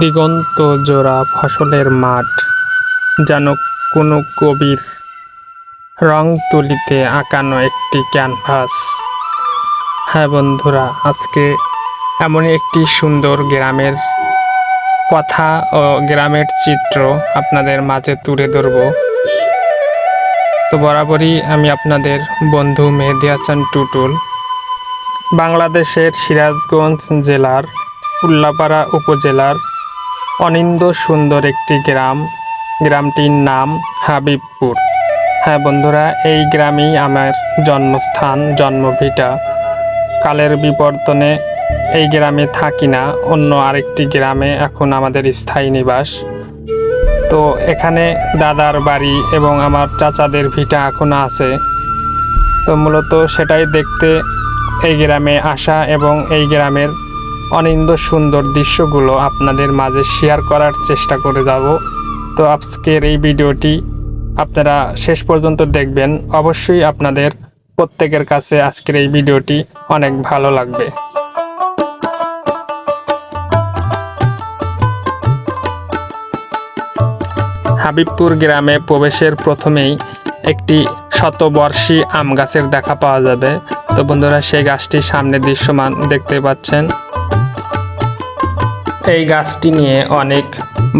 দিগন্ত জোড়া ফসলের মাঠ। যেন কোনো কবির রং তুলিতে আঁকানো একটি ক্যানভাস। হ্যাঁ বন্ধুরা, আজকে এমন একটি সুন্দর গ্রামের কথা ও গ্রামের চিত্র আপনাদের মাঝে তুলে ধরব। তো বরাবরই আমি আপনাদের বন্ধু মেহেদি হাসান টুটুল, বাংলাদেশের সিরাজগঞ্জ জেলার উল্লাপাড়া উপজেলার অনিন্দ সুন্দর একটি গ্রাম। গ্রামটির নাম হাবিবপুর। হ্যাঁ বন্ধুরা, এই গ্রামেই আমার জন্মস্থান, জন্মভিটা। কালের বিবর্তনে এই গ্রামে থাকি না, অন্য আরেকটি গ্রামে এখন আমাদের স্থায়ী নিবাস। তো এখানে দাদার বাড়ি এবং আমার চাচাদের ভিটা এখনও আছে। তো মূলত সেটাই দেখতে এই গ্রামে আসা এবং এই গ্রামের অনিন্দ সুন্দর দৃশ্যগুলো আপনাদের মাঝে শেয়ার করার চেষ্টা করে যাব। তো আজকের এই ভিডিওটি আপনারা শেষ পর্যন্ত দেখবেন। অবশ্যই আপনাদের প্রত্যেকের কাছে আজকের এই ভিডিওটি অনেক ভালো লাগবে। হাবিবপুর গ্রামে প্রবেশের প্রথমেই একটি শতবর্ষী আম গাছের দেখা পাওয়া যাবে। তো বন্ধুরা, সেই গাছটি সামনে দৃশ্যমান দেখতে পাচ্ছেন। এই গাছটি নিয়ে অনেক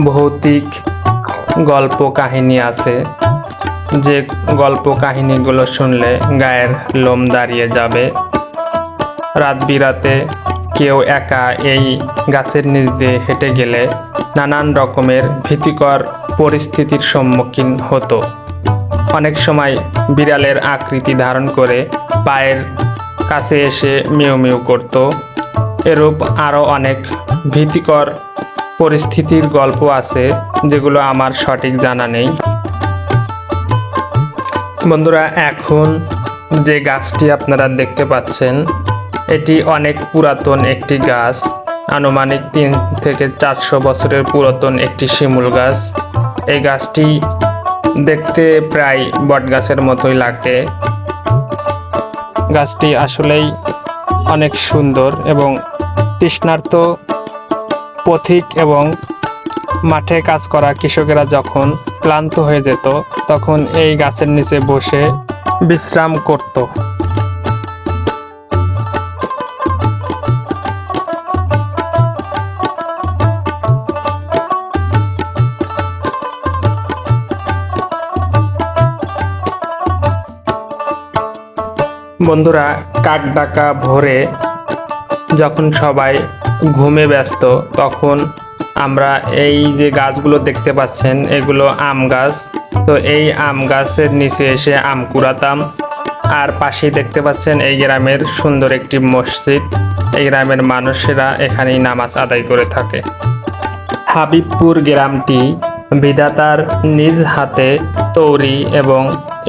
ভৌতিক গল্প কাহিনী আছে। যে গল্প কাহিনীগুলো শুনলে গায়ের লোম দাঁড়িয়ে যাবে। রাত বিরাতে কেউ একা এই গাছের নিচ দিয়ে হেঁটে গেলে নানান রকমের ভীতিকর পরিস্থিতির সম্মুখীন হতো। অনেক সময় বিড়ালের আকৃতি ধারণ করে পায়ের কাছে এসে মিউ মিউ করত। এরূপ আরও অনেক ভীতিকর পরিস্থিতির গল্প আছে, যেগুলো আমার সঠিক জানা নেই। বন্ধুরা, এখন যে গাছটি আপনারা দেখতে পাচ্ছেন, এটি অনেক পুরাতন একটি গাছ। আনুমানিক তিন থেকে চারশো বছরের পুরাতন একটি শিমুল গাছ। এই গাছটি দেখতে প্রায় বট গাছের মতোই লাগে গাছটি আসলেই অনেক সুন্দর এবং তৃষ্ণার্ত পথিক এবং মাঠে কাজ করা কৃষকেরা যখন ক্লান্ত হয়ে যেত, তখন এই গাছের নিচে বসে বিশ্রাম করত। বন্ধুরা কাক ডাকা ভোরে যখন সবাই ঘুমে ব্যস্ত, তখন আমরা এই যে গাছগুলো দেখতে পাচ্ছেন, এগুলো আম গাছ। তো এই আম গাছের নিচে এসে আম কুড়াতাম। আর পাশেই দেখতে পাচ্ছেন, এই গ্রামের সুন্দর একটি মসজিদ। এই গ্রামের মানুষেরা এখানেই নামাজ আদায় করে থাকে। হাবিবপুর গ্রামটি বিধাতার নিজ হাতে তৈরি এবং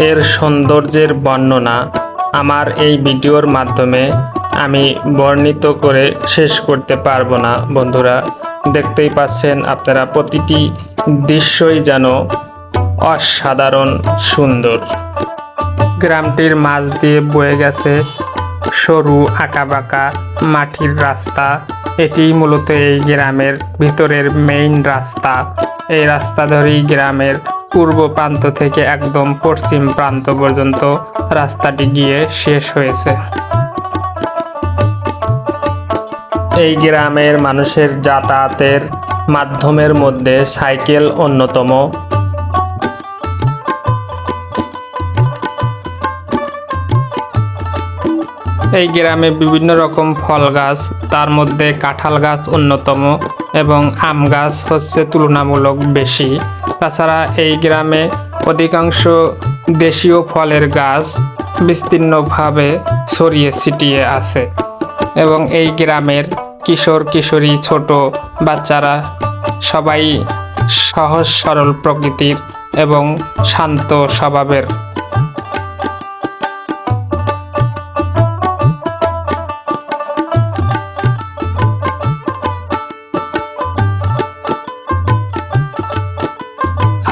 এর সৌন্দর্যের বর্ণনা আমার এই ভিডিওর মাধ্যমে আমি বর্ণিত করে শেষ করতে পারব না, বন্ধুরা। দেখতেই পাচ্ছেন আপনারা প্রতিটি দৃশ্যই যেন অসাধারণ সুন্দর। গ্রামটির মাঝ দিয়ে বয়ে গেছে সরু আঁকাবাঁকা মাটির রাস্তা। এটি মূলত এই গ্রামের ভিতরের মেইন রাস্তা। এই রাস্তা ধরেই গ্রামের পূর্ব প্রান্ত থেকে একদম পশ্চিম প্রান্ত পর্যন্ত রাস্তাটি গিয়ে শেষ হয়েছে। এই গ্রামের মানুষের যাতায়াতের মাধ্যমের মধ্যে সাইকেল অন্যতম। এই গ্রামে বিভিন্ন রকম ফল গাছ, তার মধ্যে কাঁঠাল গাছ অন্যতম এবং আম গাছ হচ্ছে তুলনামূলক বেশি। তাছাড়া এই গ্রামে অধিকাংশ দেশীয় ফলের গাছ বিস্তীর্ণভাবে ছড়িয়ে ছিটিয়ে আছে এবং এই গ্রামের কিশোর কিশোরী ছোট বাচ্চারা সবাই সহজ সরল প্রকৃতির এবং শান্ত স্বভাবের।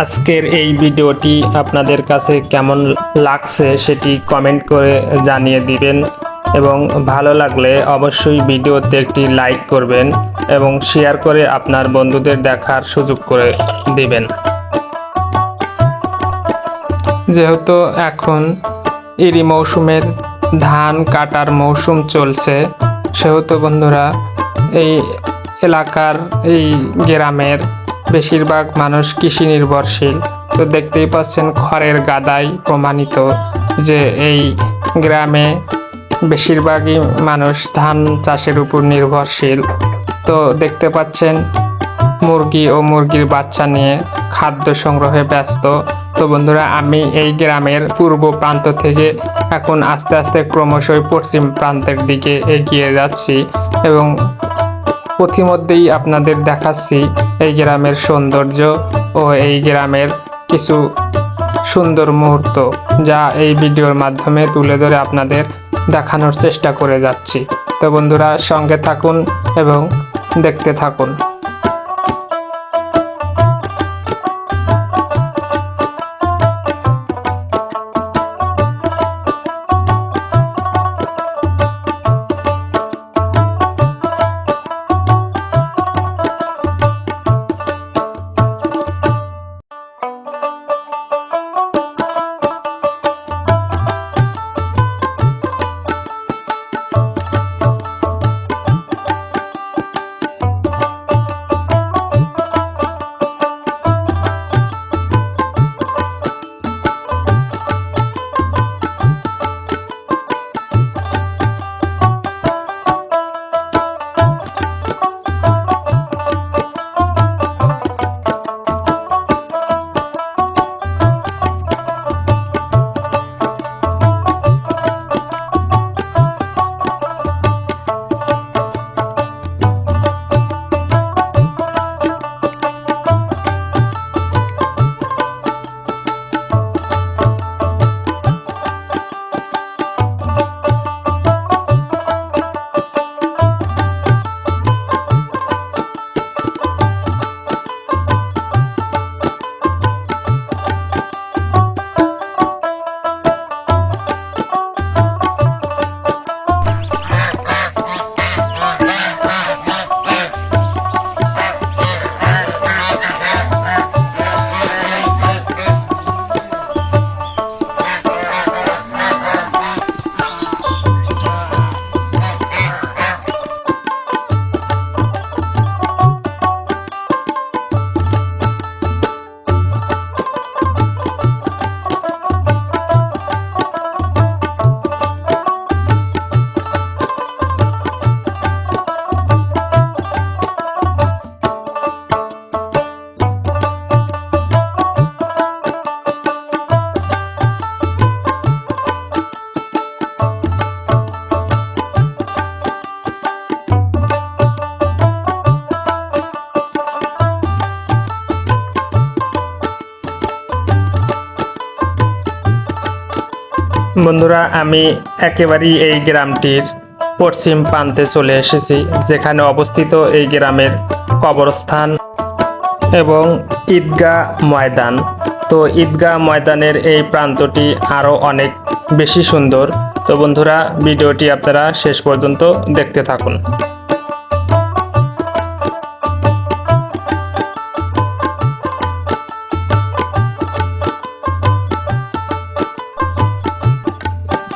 আজকের এই ভিডিওটি আপনাদের কাছে কেমন লাগছে সেটি কমেন্ট করে জানিয়ে দিবেন এবং ভালো লাগলে অবশ্যই ভিডিওতে একটি লাইক করবেন এবং শেয়ার করে আপনার বন্ধুদের দেখার সুযোগ করে দিবেন। যেহেতু এখন এরি মৌসুমের ধান কাটার মৌসুম চলছে, সেহেতু বন্ধুরা এই এলাকার, এই গ্রামের বেশিরভাগ মানুষ কৃষি নির্ভরশীল। তো দেখতেই পাচ্ছেন খড়ের গাদাই প্রমাণিত যে এই গ্রামে বেশিরভাগই মানুষ ধান চাষের উপর নির্ভরশীল। তো দেখতে পাচ্ছেন মুরগি ও মুরগির বাচ্চা নিয়ে খাদ্য সংগ্রহে ব্যস্ত। তো বন্ধুরা, আমি এই গ্রামের পূর্ব প্রান্ত থেকে এখন আস্তে আস্তে ক্রমশই পশ্চিম প্রান্তের দিকে এগিয়ে যাচ্ছি এবং পথিমধ্যেই আপনাদের দেখাচ্ছি এই গ্রামের সৌন্দর্য ও এই গ্রামের কিছু সুন্দর মুহূর্ত যা এই ভিডিওর মাধ্যমে তুলে ধরে আপনাদের দেখানোর চেষ্টা করে যাচ্ছি। তো বন্ধুরা, সঙ্গে থাকুন এবং দেখতে থাকুন। বন্ধুরা, আমি একেবারেই এই গ্রামটির পশ্চিম প্রান্তে চলে এসেছি, যেখানে অবস্থিত এই গ্রামের কবরস্থান এবং ঈদগাহ ময়দান। তো ঈদগাহ ময়দানের এই প্রান্তটি আরও অনেক বেশি সুন্দর। তো বন্ধুরা, ভিডিওটি আপনারা শেষ পর্যন্ত দেখতে থাকুন।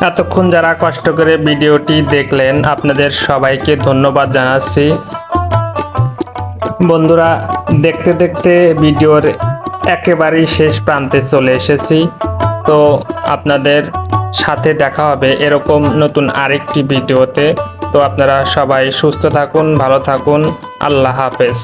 এতক্ষণ যারা কষ্ট করে ভিডিওটি দেখলেন, আপনাদের সবাইকে ধন্যবাদ জানাচ্ছি। বন্ধুরা, দেখতে দেখতে ভিডিওর একেবারেই শেষ প্রান্তে চলে এসেছি। তো আপনাদের সাথে দেখা হবে এরকম নতুন আরেকটি ভিডিওতে। তো আপনারা সবাই সুস্থ থাকুন, ভালো থাকুন। আল্লাহ হাফেজ।